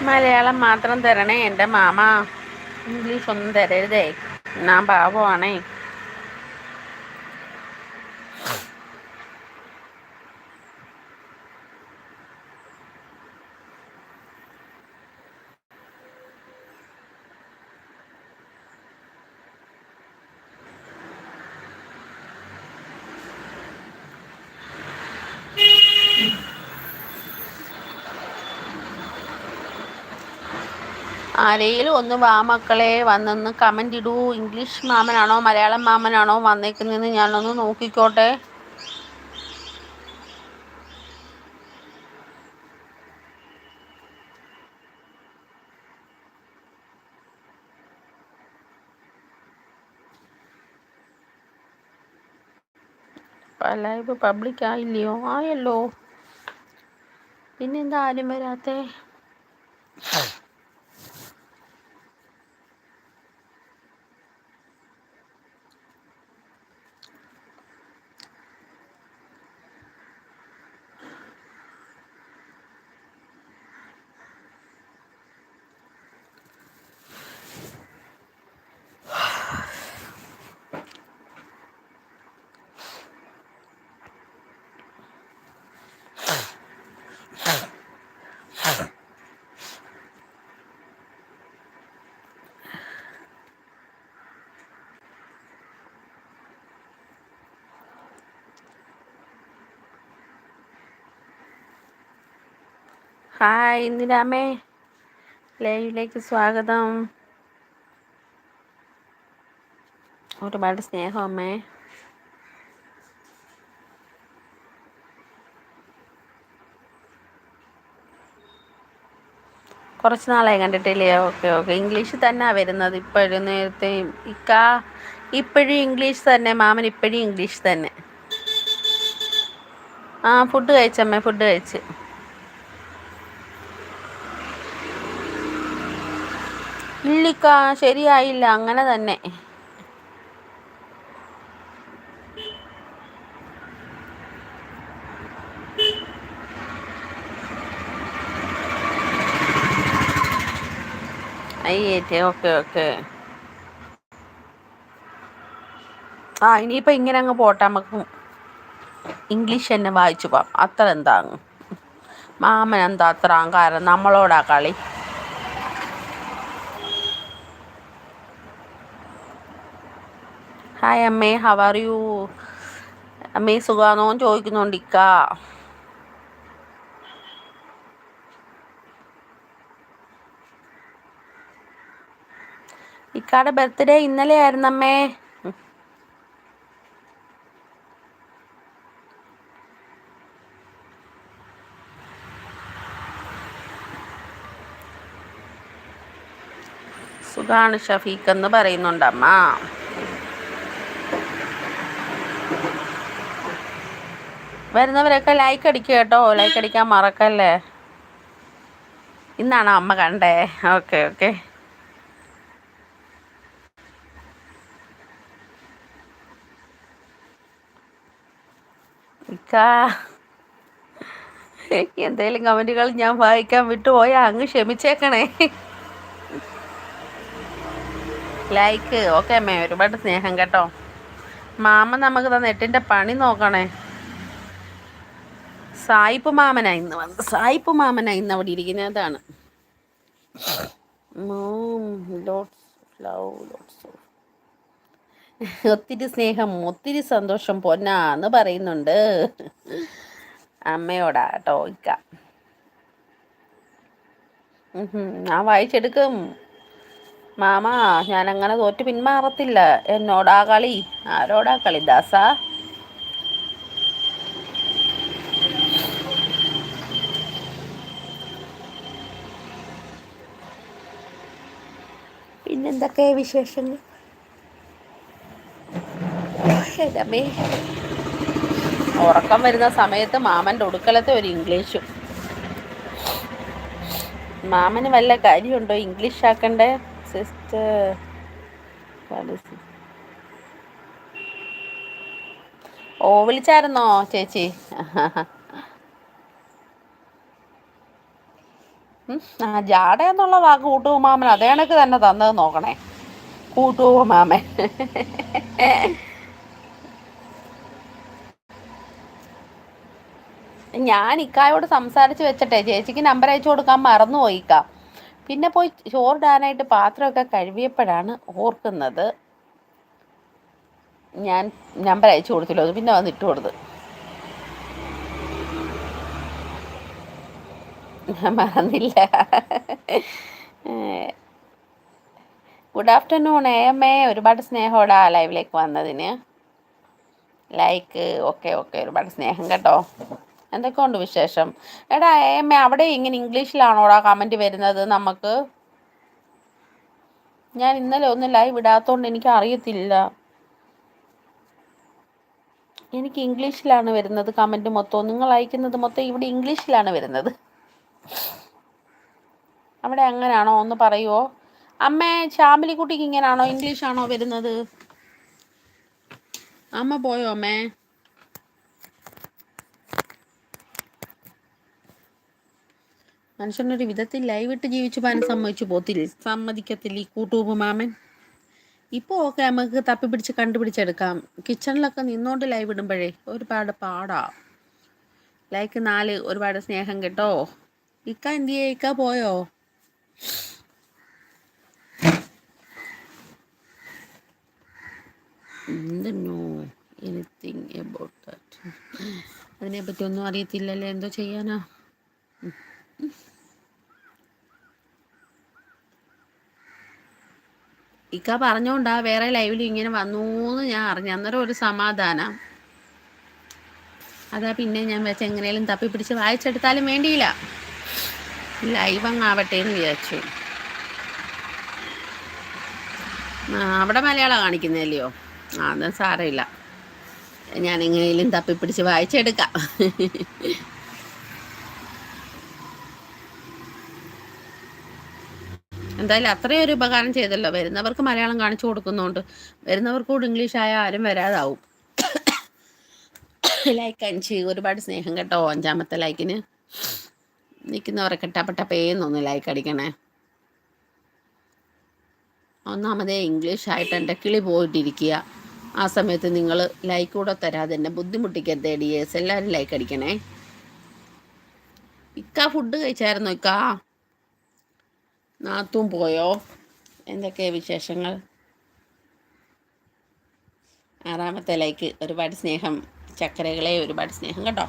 മലയാളം മാത്രം തരണേ എന്റെ മാമ. ഇംഗ്ലീഷ് ഒന്നും തരരുതേ. ഞാൻ പാവമാണേ ആരെങ്കിലും ഒന്ന് വാ മക്കളെ വന്നൊന്ന് കമന്റ് ഇടൂ. ഇംഗ്ലീഷ് മാമനാണോ മലയാളം മാമനാണോ വന്നേക്കുന്നതെന്ന് ഞാനൊന്ന് നോക്കിക്കോട്ടെ. ലൈവ് പബ്ലിക് ആയില്ലയോ? ആയല്ലോ. പിന്നെന്താ ആരും വരാത്തേ? ഹായ് ഇന്ദിരാമേ ലൈവിലേക്ക് സ്വാഗതം ഒരുപാട് സ്നേഹം അമ്മേ കുറച്ച് നാളായി കണ്ടിട്ടില്ലേ? Okay okay. ഇംഗ്ലീഷ് തന്നെ വരുന്നത് ഇപ്പോഴും നേരത്തെ. ഇക്കാ ഇപ്പോഴും ഇംഗ്ലീഷ് തന്നെ മാമൻ ഇപ്പോഴും ഇംഗ്ലീഷ് തന്നെ. ആ ഫുഡ് കഴിച്ചമ്മേ ഫുഡ് കഴിച്ച്. ഇല്ലിക്ക ശരിയായില്ല അങ്ങനെ തന്നെ. അയ്യേറ്റേ ഓക്കെ ഓക്കെ. ആ ഇനിയിപ്പോൾ ഇങ്ങനെ അങ്ങ് പോട്ടെ നമുക്ക് ഇംഗ്ലീഷ് തന്നെ വായിച്ചു പോവാം. അത്ര എന്താ മാമൻ എന്താ അത്ര അഹങ്കാരം? നമ്മളോടാ കളി. ഹായ് അമ്മേ. ഹവ് ആർ യു അമ്മേ സുഖാണോ ചോദിക്കുന്നുണ്ട് ഇക്ക. ഇക്കാടെ ബർത്ത്ഡേ ഇന്നലെ ആയിരുന്നു അമ്മേ. സുഖാണ് ഷഫീഖ് എന്ന് പറയുന്നുണ്ട് വരുന്നവരൊക്കെ ലൈക്ക് അടിക്കുക കേട്ടോ. ലൈക്ക് അടിക്കാൻ മറക്കല്ലേ? ഇന്നാണോ അമ്മ കണ്ടേ? ഓക്കെ ഓക്കെ എന്തേലും കമന്റുകൾ ഞാൻ വായിക്കാൻ വിട്ടുപോയാ അങ്ങ് ക്ഷമിച്ചേക്കണേ. ലൈക്ക് ഓക്കെ അമ്മേ ഒരുപാട് സ്നേഹം കേട്ടോ. മാമ നമുക്ക് തന്നെ എട്ടിന്റെ പണി നോക്കണേ. സായിപ്പ് മാമനാ ഇന്ന് വന്ന് സായിപ്പ് മാമനാ ഇന്ന് അവിടെ ഇരിക്കുന്നതാണ് ഒത്തിരി സ്നേഹം ഒത്തിരി സന്തോഷം പൊന്നാന്ന് പറയുന്നുണ്ട്. അമ്മയോടാ കേട്ടോ ഇക്ക ഞാൻ വായിച്ചെടുക്കും. മാമ ഞാൻ അങ്ങനെ തോറ്റ് പിന്മാറത്തില്ല. എന്നോടാ കളി? ആരോടാ കളി? ദാസ? പിന്നെന്തൊക്കെ വിശേഷങ്ങൾ? ഉറക്കം വരുന്ന സമയത്ത് മാമന്റെ ഒടുക്കലത്തെ ഒരു ഇംഗ്ലീഷും. മാമന് വല്ല കാര്യമുണ്ടോ? ഇംഗ്ലീഷ് ആക്കണ്ടേ? സിസ്റ്റർ ഓ വിളിച്ചായിരുന്നോ ചേച്ചി ഉം. ആ ജാട എന്നുള്ള വാക്ക് കൂട്ടുമാമൻ അതേ കണക്ക് തന്നെ തന്നത് നോക്കണേ. കൂട്ടുമാമൻ. ഞാൻ ഇക്കായോട് സംസാരിച്ച് വെച്ചിട്ടെ ചേച്ചിക്ക് നമ്പർ അയച്ചു കൊടുക്കാൻ മറന്നുപോയി ഇക്ക പിന്നെ പോയി ചോറിടാനായിട്ട് പാത്രമൊക്കെ കഴുകിയപ്പോഴാണ് ഓർക്കുന്നത്. ഞാൻ നമ്പർ അയച്ചു കൊടുത്തില്ലോ അത് പിന്നെ വന്ന് ഇട്ട് മറന്നില്ല. ഗുഡ് ആഫ്റ്റർനൂൺ ഏമേ ഒരുപാട് സ്നേഹമോടെ ആ ലൈവിലേക്ക് വന്നതിന്. ലൈക്ക് ഓക്കെ ഓക്കെ ഒരുപാട് സ്നേഹം കേട്ടോ. എന്തൊക്കെയുണ്ട് വിശേഷം? എടാ ഏമേ അവിടെ ഇങ്ങനെ ഇംഗ്ലീഷിലാണോടാ കമന്റ് വരുന്നത് നമുക്ക്? ഞാൻ ഇന്നലെ ഒന്ന് ലൈവ് ഇടാത്തതുകൊണ്ട് എനിക്ക് അറിയത്തില്ല. എനിക്ക് ഇംഗ്ലീഷിലാണ് വരുന്നത് കമന്റ് മൊത്തം. നിങ്ങൾ അയക്കുന്നത് മൊത്തം ഇവിടെ ഇംഗ്ലീഷിലാണ് വരുന്നത്. അവിടെ അങ്ങനെയാണോ ഒന്ന് പറയുമോ അമ്മേ ഇങ്ങനാണോ? ഇങ്ങനെയാണോ ഇംഗ്ലീഷാണോ വരുന്നത്? അമ്മ പോയോ അമ്മേ? മനുഷ്യനൊരു വിധത്തിൽ ലൈവിട്ട് ജീവിച്ചു പോകാൻ സമ്മതിച്ചു പോത്തില്ല സമ്മതിക്കത്തില്ല ഈ കൂട്ടുപ് മാമൻ. ഇപ്പോ ഒക്കെ നമുക്ക് തപ്പി പിടിച്ച് കണ്ടുപിടിച്ചെടുക്കാം കിച്ചണിലൊക്കെ നിന്നോണ്ട് ലൈവ് ഇടുമ്പോഴേ ഒരുപാട് പാടാ. ലൈക്ക് നാല് ഒരുപാട് സ്നേഹം കേട്ടോ. ഇക്ക എന്ത് ചെയ്യേ ഇക്ക പോയോ എനിത്തിങ് എബൌട്ട് ദാറ്റ് അതിനെപ്പറ്റി ഒന്നും അറിയത്തില്ലല്ലേ? എന്തോ ചെയ്യാനാ? ഇക്ക പറഞ്ഞോണ്ടാ വേറെ ലൈവിൽ ഇങ്ങനെ വന്നൂന്ന് ഞാൻ അറിഞ്ഞ. അന്നേരം ഒരു സമാധാനം. അതാ പിന്നെ ഞാൻ വെച്ച എങ്ങനെയും തപ്പി പിടിച്ച് വായിച്ചെടുത്താലും വേണ്ടിയില്ല. ലൈവ് എന്ന് വിചാരിച്ചു. അവിടെ മലയാളം കാണിക്കുന്നില്ലയോ ആ എന്നാ സാരമില്ല. ഞാൻ എങ്ങനെയും തപ്പിപ്പിടിച്ച് വായിച്ചെടുക്കാം. എന്തായാലും അത്രയും ഒരു ഉപകാരം ചെയ്തല്ലോ. വരുന്നവർക്ക് മലയാളം കാണിച്ചു കൊടുക്കുന്നതുകൊണ്ട് വരുന്നവർക്ക് കൂടെ ഇംഗ്ലീഷ് ആയ ആരും വരാതാവും. ലൈക്ക് അഞ്ച് ഒരുപാട് സ്നേഹം കേട്ടോ അഞ്ചാമത്തെ ലൈക്കിന് നിൽക്കുന്നവരെ കെട്ടാപ്പെട്ട പേന്നൊന്ന് ലൈക്ക് അടിക്കണേ ഒന്നാമതേ ഇംഗ്ലീഷ് ആയിട്ട് എന്റെ കിളി പോയിട്ടിരിക്കുക ആ സമയത്ത് നിങ്ങൾ ലൈക്ക് കൂടെ തരാതെ എന്നെ ബുദ്ധിമുട്ടിക്കരുത് ഡിയേഴ്സ് എല്ലാവരും ലൈക്ക് അടിക്കണേ? ഇക്ക ഫുഡ് കഴിച്ചായിരുന്നോ ഇക്ക? നാത്തും പോയോ? എന്തൊക്കെയാ വിശേഷങ്ങൾ? ആറാമത്തെ ലൈക്ക് ഒരുപാട് സ്നേഹം ചക്കരകളെ ഒരുപാട് സ്നേഹം കേട്ടോ.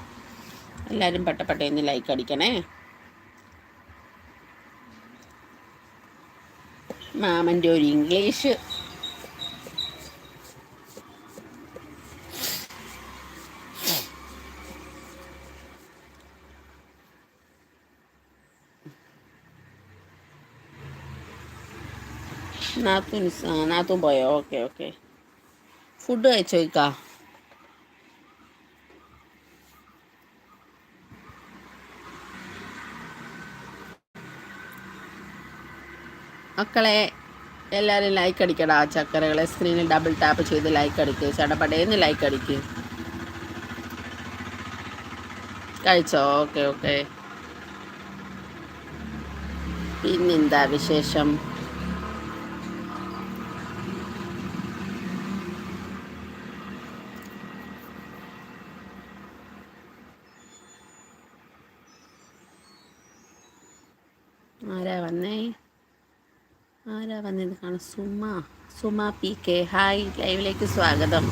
എല്ലാവരും പെട്ടപ്പെട്ടൊന്ന് ലൈക്ക് അടിക്കണേ. മാമന്റെ ഒരു ഇംഗ്ലീഷ്. നാത്തൂൻ നാത്തൂൻ പോയോ? Okay okay. ഫുഡ് കഴിച്ചോ മക്കളെ എല്ലാവരും ലൈക്ക് അടിക്കടാ ചക്കരകളെ. സ്ക്രീനിൽ ഡബിൾ ടാപ്പ് ചെയ്ത് ലൈക്ക് അടിക്കുക ചടപടേന്ന് ലൈക്ക് അടിക്കുക കഴിച്ചോ? ഓക്കെ ഓക്കെ പിന്നെന്താ വിശേഷം ആരാ വന്നേ ആരാ വന്നത് കാണാം Suma. Suma P K. Hi ലൈവിലേക്ക് സ്വാഗതം.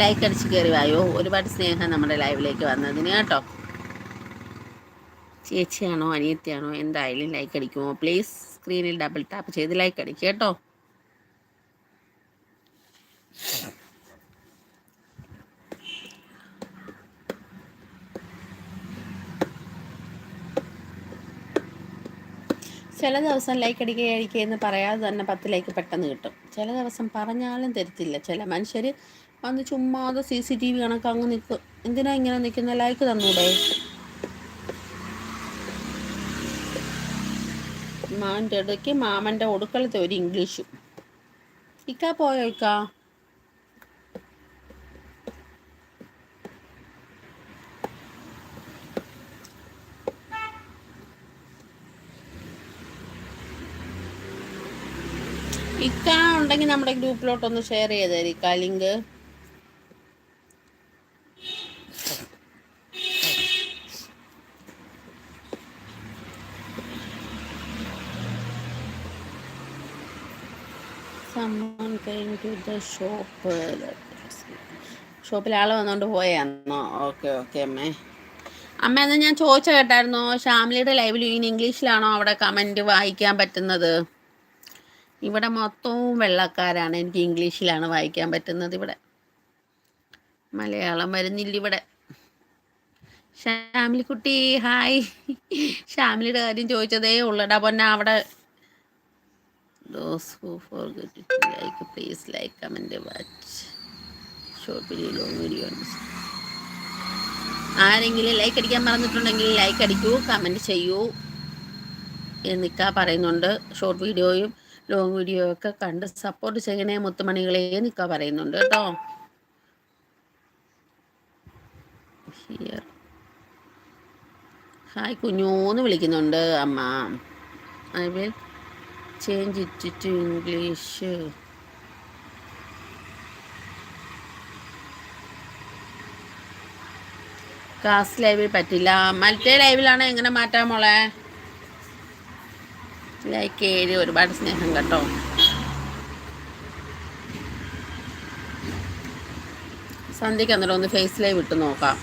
ലൈക്ക് അടിച്ച് കയറി വായോ. ഒരുപാട് സ്നേഹം നമ്മുടെ ലൈവിലേക്ക് വന്നതിന് കേട്ടോ. ചേച്ചിയാണോ അനിയത്തിയാണോ എന്തായാലും ലൈക്ക് അടിക്കുമോ? പ്ലീസ് സ്ക്രീനിൽ ഡബിൾ ടാപ്പ് ചെയ്ത് ലൈക്ക് അടിക്കുക കേട്ടോ. ചില ദിവസം ലൈക്ക് അടിക്കുകയായിരിക്കും അടിക്കുക എന്ന് പറയാതെ തന്നെ പത്ത് ലൈക്ക് പെട്ടെന്ന് കിട്ടും. ചില ദിവസം പറഞ്ഞാലും തരത്തില്ല. ചില മനുഷ്യർ വന്ന് ചുമ്മാതെ സി സി ടി വി കണക്ക് അങ്ങ് നിൽക്കും. എന്തിനാ ഇങ്ങനെ നിൽക്കുന്ന? ലൈക്ക് തന്നൂടെ? മാന്റെ ഇടയ്ക്ക് മാമന്റെ ഒടുക്കളത്തെ ഒരു ഇംഗ്ലീഷും ഇക്ക പോയോ ഇക്ക? ഇക്ക ഉണ്ടെങ്കിൽ നമ്മുടെ ഗ്രൂപ്പിലോട്ടൊന്ന് ഷെയർ ഇക്ക ലിങ്ക്. Someone came to ഷോപ്പിൽ ആൾ വന്നുകൊണ്ട് പോയാന്നോ? ഓക്കെ ഓക്കെ അമ്മേ. അമ്മ എന്നാ ഞാൻ ചോദിച്ച കേട്ടായിരുന്നോ ഷാമിലിയുടെ ലൈവിൽ ഇനി ഇംഗ്ലീഷിലാണോ അവിടെ കമന്റ് വായിക്കാൻ പറ്റുന്നത്? ഇവിടെ മൊത്തവും വെള്ളക്കാരാണ്. എനിക്ക് ഇംഗ്ലീഷിലാണ് വായിക്കാൻ പറ്റുന്നത് ഇവിടെ. മലയാളം വരുന്നില്ല ഇവിടെ. ഷാമിലിക്കുട്ടി ഹായ്. ഷാമിലിയുടെ കാര്യം ചോദിച്ചതേ ഉള്ളടാ പൊന്ന അവിടെ. Those like please like watch ആരെങ്കിലും ലൈക്ക് അടിക്കാൻ മറന്നിട്ടുണ്ടെങ്കിൽ ലൈക്ക് അടിക്കൂ കമന്റ് ചെയ്യൂ എന്നിക്ക പറയുന്നുണ്ട്. ഷോർട്ട് വീഡിയോയും ലോങ് വീഡിയോ ഒക്കെ കണ്ട് സപ്പോർട്ട് ചെയ്യണേ മുത്തുമണികളെ നിക്ക പറയുന്നുണ്ട് കേട്ടോ. ഹായ് കുഞ്ഞൂന്ന് വിളിക്കുന്നുണ്ട്. അമ്മ. I will change it to English class ലൈവിൽ പറ്റില്ല. മറ്റേ ലൈവിലാണ് എങ്ങനെ മാറ്റാൻ മോളെ? ലൈക്ക് ചെയ്ത് ഒരുപാട് സ്നേഹം കേട്ടോ. സന്ധ്യക്ക് അന്നേരം ഒന്ന് ഫേസ് ലൈവ് ഇട്ട് നോക്കാം.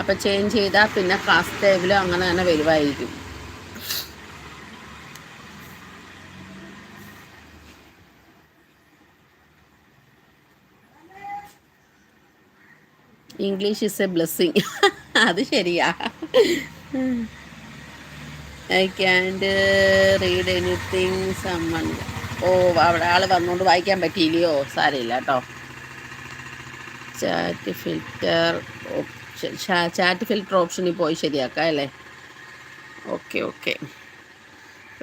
അപ്പം ചേഞ്ച് ചെയ്താൽ പിന്നെ ക്ലാസ് ലൈവിലും അങ്ങനെ തന്നെ വരുമായിരിക്കും ഇംഗ്ലീഷ് ഇസ് എ ബ്ലെസ്സിങ് അത് ശരിയാ. I can't read anything someone ഓ അവിടെ ആൾ വന്നുകൊണ്ട് വായിക്കാൻ പറ്റിയില്ലയോ? സാരമില്ല കേട്ടോ. Chat filter option chat filter ഓപ്ഷനിൽ പോയി ശരിയാക്കാം അല്ലേ? ഓക്കെ ഓക്കെ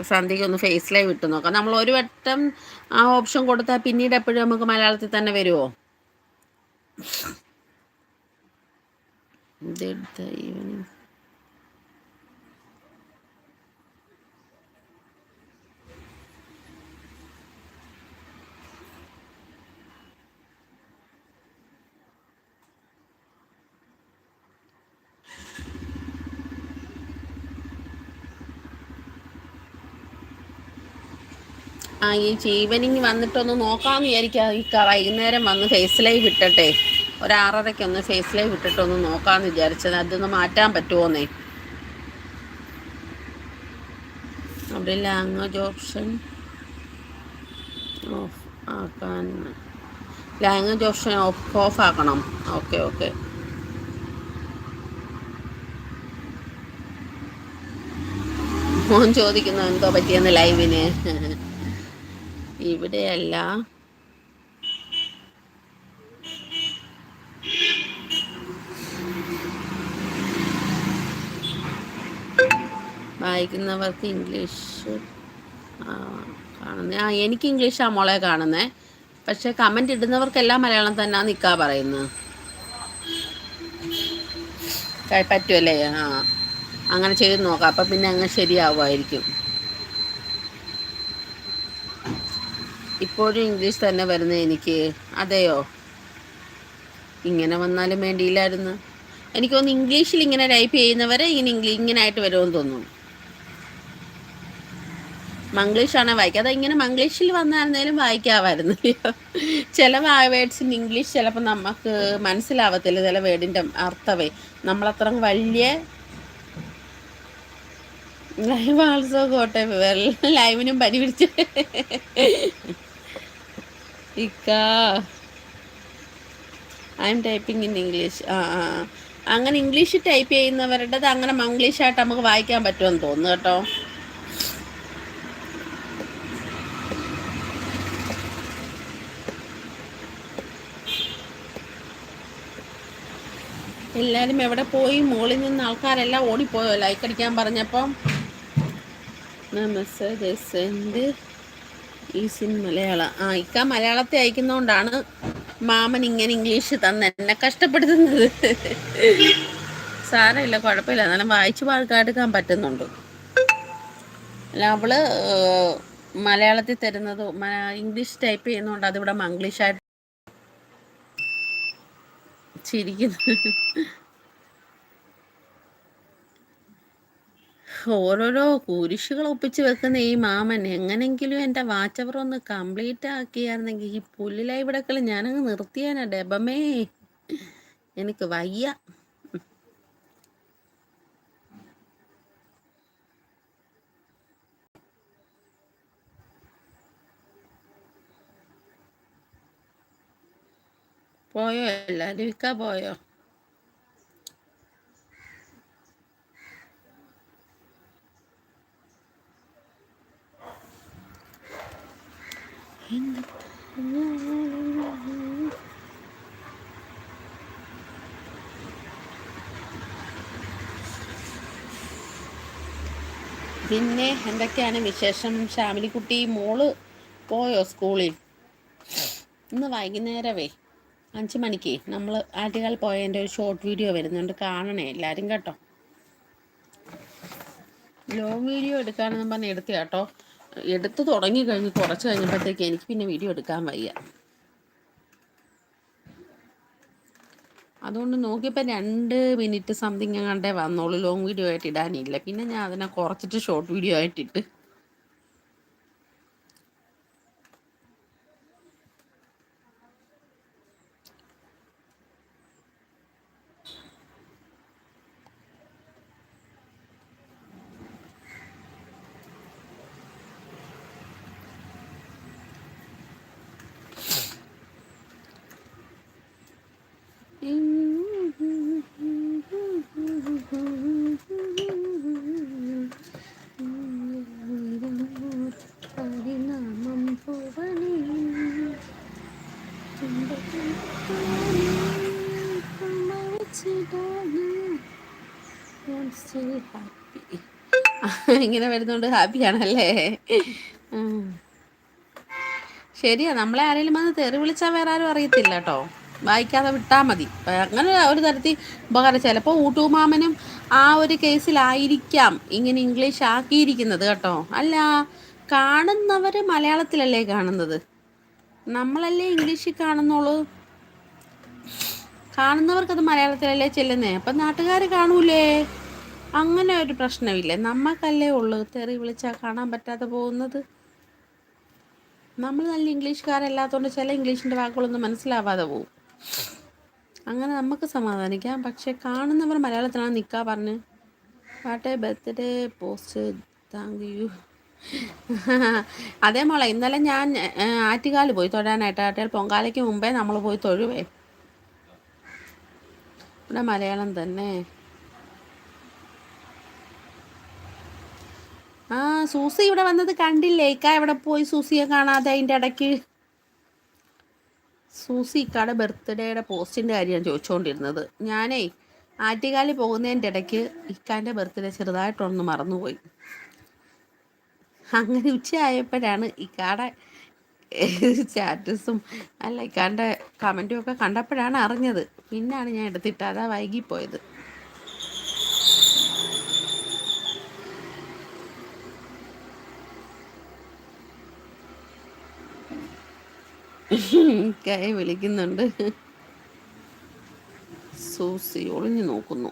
സന്ധ്യയ്ക്ക് ഒന്ന് ഫേസ് ലൈവ് ഇട്ട് നോക്കാം. നമ്മൾ ഒരു വട്ടം ആ ഓപ്ഷൻ കൊടുത്താൽ പിന്നീട് എപ്പോഴും നമുക്ക് മലയാളത്തിൽ തന്നെ വരുമോ did ആ ഈ ഈവനിങ് വന്നിട്ടൊന്ന് നോക്കാമെന്ന് വിചാരിക്കാം. ഈ വൈകുന്നേരം വന്ന് ഫേസ് ലൈവ് ഇട്ടട്ടെ. ഒരു ആറരയ്ക്ക് ഒന്ന് ഫേസ് ലൈവ് ഇട്ടിട്ടൊന്ന് നോക്കാമെന്ന് വിചാരിച്ചത്. അതൊന്ന് മാറ്റാൻ പറ്റുമോന്നേ അവിടെ ലാംഗ്വേജ് ഓപ്ഷൻ ഓഫ് ആക്കാൻ. ലാംഗ്വേജ് ഓപ്ഷൻ ഓഫ് ഓഫ് ആക്കണം. Okay okay. മോൻ ചോദിക്കുന്നു എന്തോ പറ്റിയെന്ന് ലൈവിന്? ഇവിടെയല്ല. വായിക്കുന്നവർക്ക് ഇംഗ്ലീഷ്. കാണുന്നത് ആ എനിക്ക് ഇംഗ്ലീഷാ മോളെ കാണുന്നത് പക്ഷെ കമന്റ് ഇടുന്നവർക്കെല്ലാം മലയാളം തന്നെ നിൽക്കാ പറയുന്നത് പറ്റുമല്ലേ ആ. അങ്ങനെ ചെയ്ത് നോക്കാം. അപ്പം പിന്നെ അങ്ങ് ശരിയാവുമായിരിക്കും. ഇപ്പോഴും ഇംഗ്ലീഷ് തന്നെ വരുന്നത് എനിക്ക്. അതെയോ? ഇങ്ങനെ വന്നാലും വേണ്ടിയില്ലായിരുന്നു. എനിക്ക് തോന്നുന്നു ഇംഗ്ലീഷിൽ ഇങ്ങനെ ടൈപ്പ് ചെയ്യുന്നവരെ ഇങ്ങനെ ഇംഗ്ലീഷ് ഇങ്ങനെ ആയിട്ട് വരുമെന്ന് തോന്നുന്നു. മംഗ്ലീഷാണ് വായിക്കുക അത് ഇങ്ങനെ മംഗ്ലീഷിൽ വന്നായിരുന്നേലും വായിക്കാമായിരുന്നു. ചില വേർഡ്സിന്റെ ഇംഗ്ലീഷ് ചിലപ്പോൾ നമുക്ക് മനസ്സിലാവത്തില്ല. ചില വേർഡിന്റെ അർത്ഥമേ. നമ്മളത്ര വലിയ ലൈവ് ആൾസോ കോട്ടെ ലൈവിനും പനി പിടിച്ച്. ഇക്ക. I'm typing in English ആ ആ. അങ്ങനെ ഇംഗ്ലീഷ് ടൈപ്പ് ചെയ്യുന്നവരുടേത് അങ്ങനെ മംഗ്ലീഷായിട്ട് നമുക്ക് വായിക്കാൻ പറ്റുമെന്ന് തോന്നുന്നു കേട്ടോ. എല്ലാവരും എവിടെ പോയി? മുകളിൽ നിന്ന് ആൾക്കാരെല്ലാം ഓടിപ്പോയോ? ലൈക്ക് അടിക്കാൻ പറഞ്ഞപ്പം? Message send is in Malayalam ആ ഇക്ക മലയാളത്തെ അയക്കുന്നോണ്ടാണ് മാമൻ ഇങ്ങനെ ഇംഗ്ലീഷ് തന്ന് എന്നെ കഷ്ടപ്പെടുത്തുന്നത്. സാരമില്ല കുഴപ്പമില്ല. എന്നാലും വായിച്ച് പാഴ്ക്കാടുക്കാൻ പറ്റുന്നുണ്ട്. അല്ല അവൾ മലയാളത്തിൽ തരുന്നത് ഇംഗ്ലീഷ് ടൈപ്പ് ചെയ്യുന്നതുകൊണ്ട് അതിവിടെ മംഗ്ലീഷായിട്ട് ചിരിക്കുന്നു. ഓരോരോ കുരിശുകൾ ഒപ്പിച്ച് വെക്കുന്ന ഈ മാമൻ എങ്ങനെങ്കിലും എന്റെ വാച്ചവർ ഒന്ന് കംപ്ലീറ്റ് ആക്കിയായിരുന്നെങ്കിൽ ഈ പുല്ലിലായി വിടക്കൽ ഞാനങ്ങ് നിർത്തിയാനാ ഡബമേ. എനിക്ക് വയ്യ. പോയോ എല്ലാരും? ഇക്ക പോയോ? പിന്നെ എന്തൊക്കെയാണ് വിശേഷം? ശ്യാമിലിക്കുട്ടി മോൾ പോയോ സ്കൂളിൽ? ഇന്ന് വൈകുന്നേരമേ അഞ്ച് മണിക്ക്. നമ്മൾ ആറ്റുകാൽ പോയതിന്റെ ഒരു ഷോർട്ട് വീഡിയോ വരുന്നുണ്ട്. കാണണേ എല്ലാവരും കേട്ടോ. ലോങ് വീഡിയോ എടുക്കാനെന്ന് പറഞ്ഞ് എടുത്തു കേട്ടോ എടുത്ത് തുടങ്ങി കഴിഞ്ഞ് കുറച്ച് കഴിഞ്ഞപ്പോഴത്തേക്ക് എനിക്ക് പിന്നെ വീഡിയോ എടുക്കാൻ വയ്യ. അതുകൊണ്ട് നോക്കിയപ്പോൾ രണ്ട് മിനിറ്റ് സംതിങ് കണ്ടേ വന്നോളൂ. ലോങ് വീഡിയോ ആയിട്ട് ഇടാനില്ല. പിന്നെ ഞാൻ അതിനെ കുറച്ചിട്ട് ഷോർട്ട് വീഡിയോ ആയിട്ടിട്ട് ഇങ്ങനെ വരുന്നോണ്ട് ഹാപ്പിയാണല്ലേ? ശരിയാ നമ്മളെ ആരെങ്കിലും വന്ന് തെറി വിളിച്ചാൽ വേറെ ആരും അറിയത്തില്ല കേട്ടോ വായിക്കാതെ വിട്ടാൽ മതി. അങ്ങനെ ഒരു തരത്തിൽ ഉപകാരം. ചിലപ്പോൾ ഊട്ടുമാമനും ആ ഒരു കേസിലായിരിക്കാം ഇങ്ങനെ ഇംഗ്ലീഷ് ആക്കിയിരിക്കുന്നത് കേട്ടോ. അല്ല കാണുന്നവർ മലയാളത്തിലല്ലേ കാണുന്നത്? നമ്മളല്ലേ ഇംഗ്ലീഷിൽ കാണുന്നുള്ളൂ? കാണുന്നവർക്കത് മലയാളത്തിലല്ലേ ചെല്ലുന്നേ? അപ്പം നാട്ടുകാർ കാണൂലേ? അങ്ങനെ ഒരു പ്രശ്നമില്ലേ. നമ്മക്കല്ലേ ഉള്ളൂ തെറി വിളിച്ചാൽ കാണാൻ പറ്റാതെ പോകുന്നത്. നമ്മൾ നല്ല ഇംഗ്ലീഷുകാരല്ലാത്തതുകൊണ്ട് ചില ഇംഗ്ലീഷിന്റെ വാക്കുകളൊന്നും മനസ്സിലാവാതെ പോകും അങ്ങനെ നമുക്ക് സമാധാനിക്കാം. പക്ഷെ കാണുന്നവർ മലയാളത്തിലാണ് നിൽക്കുക പറഞ്ഞ്. What a birthday post thank you. അതേ മോളെ ഇന്നലെ ഞാൻ ആറ്റുകാൽ പോയി തൊഴാനായിട്ട്. ആട്ടിയാൽ പൊങ്കാലയ്ക്ക് മുമ്പേ നമ്മൾ പോയി തൊഴുവേ. ഇവിടെ മലയാളം തന്നെ. ആ സൂസി ഇവിടെ വന്നത് കണ്ടില്ലേ? ഇക്ക എവിടെ പോയി സൂസിയെ കാണാതെ അതിന്റെ ഇടയ്ക്ക്? സൂസി ഇക്കാടെ ബർത്ത്ഡേയുടെ പോസ്റ്റിന്റെ കാര്യമാണ് ചോദിച്ചുകൊണ്ടിരുന്നത് ഞാനേ ആറ്റുകാലി പോകുന്നതിന്റെ ഇടയ്ക്ക് ഇക്കാന്റെ ബർത്ത്ഡേ ചെറുതായിട്ടൊന്ന് മറന്നുപോയി. അങ്ങനെ ഉച്ചയായപ്പോഴാണ് ഇക്കാടെ സ്റ്റാറ്റസും അല്ല ഇക്കാന്റെ കമന്റും ഒക്കെ കണ്ടപ്പോഴാണ് അറിഞ്ഞത്. പിന്നാണ് ഞാൻ എടുത്തിട്ട് അതാ വൈകിപ്പോയത്. കൈ വിളിക്കുന്നുണ്ട്. സൂസി ഒളിഞ്ഞു നോക്കുന്നു.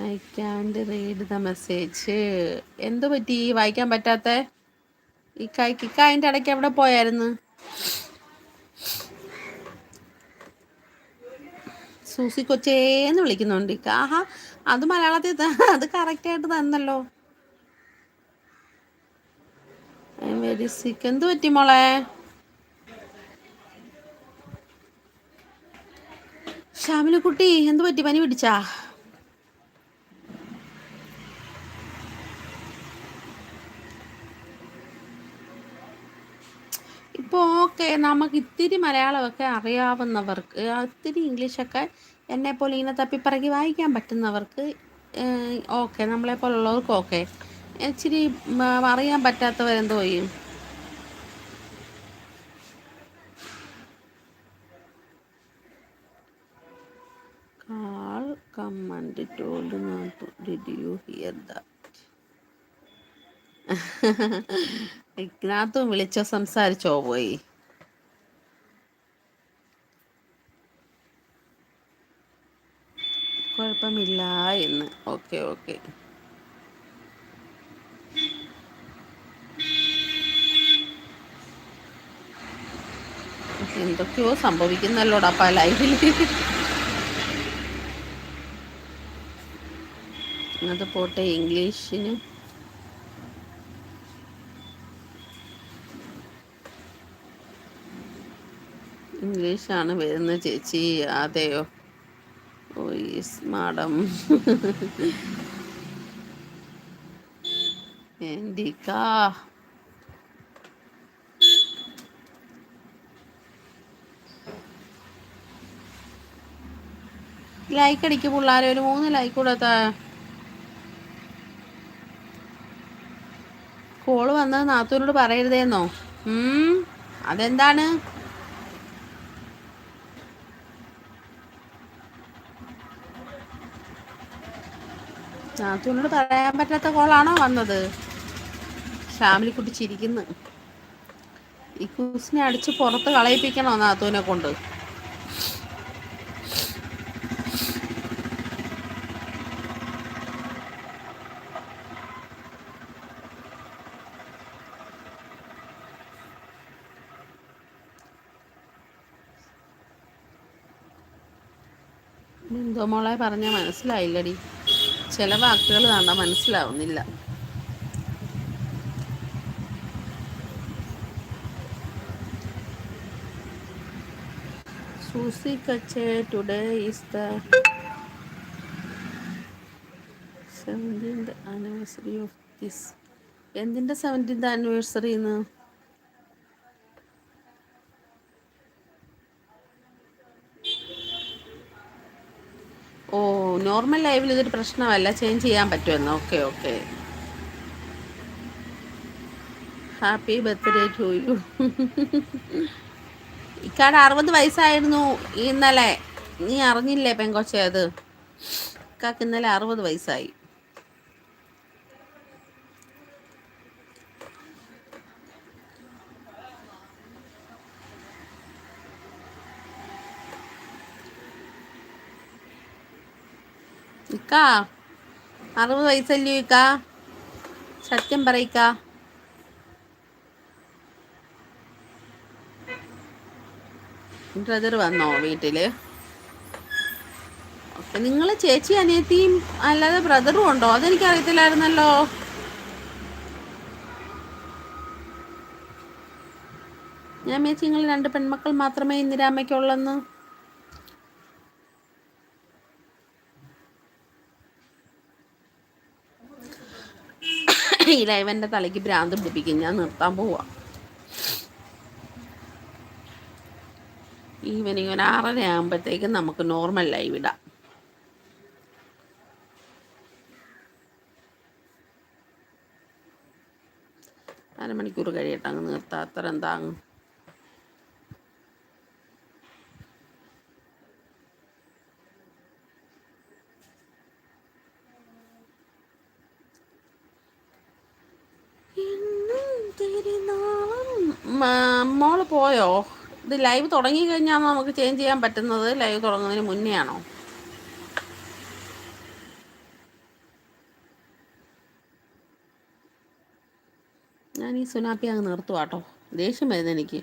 I can't read the message എന്തു പറ്റി? വായിക്കാൻ പറ്റാത്ത? ഈ കൈക്ക് അതിന്റെ ഇടയ്ക്ക് എവിടെ പോയായിരുന്നു? സൂസി കൊച്ചേന്ന് വിളിക്കുന്നുണ്ട്. ആഹാ അത് മലയാളത്തിൽ അത് കറക്റ്റായിട്ട് തന്നല്ലോ. വെരി സിക്ക് എന്ത് പറ്റി മോളെ? കുട്ടി എന്ത് പറ്റി? പനി പിടിച്ചാ? ഇപ്പോൾ ഓക്കെ നമുക്ക് ഇത്തിരി മലയാളമൊക്കെ അറിയാവുന്നവർക്ക് ഇത്തിരി ഇംഗ്ലീഷൊക്കെ എന്നെ പോലെ ഇങ്ങനെ തപ്പിപ്പറകി വായിക്കാൻ പറ്റുന്നവർക്ക് ഓക്കെ നമ്മളെ നമ്മളെപ്പോലുള്ളവർക്ക് ഓക്കെ ഇച്ചിരി അറിയാൻ പറ്റാത്തവരെന്തോ ചെയ്യും. Karl told not to. Did you hear that? ഇഗ്നാത്തും വിളിച്ചോ സംസാരിച്ചോ പോയി കുഴപ്പമില്ല എന്ന് ഓക്കെ ഓക്കെ എന്തൊക്കെയോ സംഭവിക്കുന്നല്ലോടാ പ ലൈഫിൽ അത് പോട്ടെ ഇംഗ്ലീഷിന്. ഇംഗ്ലീഷാണ് വരുന്നത് ചേച്ചി അതെയോ? Oh is madam. എന്തിക്ക? ലൈക്ക് അടിക്ക് പിള്ളേരെ ഒരു മൂന്ന് ലൈക്ക് കൊടുത്ത കോൾ വന്നത് നാത്തൂനോട് പറയരുതേന്നോ? അതെന്താണ്? നാത്തൂനോട് പറയാൻ പറ്റാത്ത കോളാണോ വന്നത്? ഷാമിലിക്കുട്ടി ചിരിക്കുന്നു. ഈ കുസിനെ അടിച്ച് പുറത്ത് കളയിപ്പിക്കണോ നാത്തൂനെ കൊണ്ട് എന്തോ മോളെ പറഞ്ഞാൽ മനസ്സിലായില്ലടി. ചില വാക്കുകൾ കാണാൻ മനസ്സിലാവുന്നില്ല. Susie കച്ചേ today is the seventeenth anniversary of this. എന്തിന്റെ സെവന്റീൻത് ആനിവേഴ്സറി എന്ന് ഓ നോർമൽ ലൈവിൽ ഇതൊരു പ്രശ്നമല്ല. ചേഞ്ച് ചെയ്യാൻ പറ്റുമെന്ന്. Okay okay happy birthday to you ഇക്കാട് അറുപത് വയസ്സായിരുന്നു ഇന്നലെ. നീ അറിഞ്ഞില്ലേ പെങ്കൊച്ചെ അത്? ഇക്കാക്ക് ഇന്നലെ അറുപത് വയസ്സായി. ഇക്കാ അറുപത് വയസ്സല്ലയോ ഇക്ക സത്യം പറയിക്ക. ബ്രദർ വന്നോ വീട്ടിൽ? ഓക്കെ നിങ്ങൾ ചേച്ചി അനിയത്തിയും അല്ലാതെ ബ്രദറും ഉണ്ടോ? അതെനിക്ക് അറിയത്തില്ലായിരുന്നല്ലോ ഞാൻ മേച്ചി നിങ്ങൾ രണ്ട് പെൺമക്കൾ മാത്രമേ ഇന്ദിരാമ്മയ്ക്കുള്ളെന്ന്. ഈ എന്റെ തലയ്ക്ക് ഭ്രാന്ത് പിടിപ്പിക്കും. ഞാൻ നിർത്താൻ പോവാ. ഈവനിങ് ഒരു ആറര ആകുമ്പോഴത്തേക്കും നമുക്ക് നോർമൽ ലൈവ് ഇടാം. അരമണിക്കൂർ കഴിയട്ടെ അങ്ങ് നിർത്താം. അത്ര എന്താ അങ്ങ് മ- മോൾ പോയോ ഇത് ലൈവ് തുടങ്ങി കഴിഞ്ഞാൽ നമുക്ക് ചേഞ്ച് ചെയ്യാൻ പറ്റുന്നത്? ലൈവ് തുടങ്ങുന്നതിന് മുന്നേ ആണോ ഞാൻ ഈ സുനാപ്പി അങ്ങ് നിർത്തുവാട്ടോ. ദേഷ്യം വരുന്നത് എനിക്ക്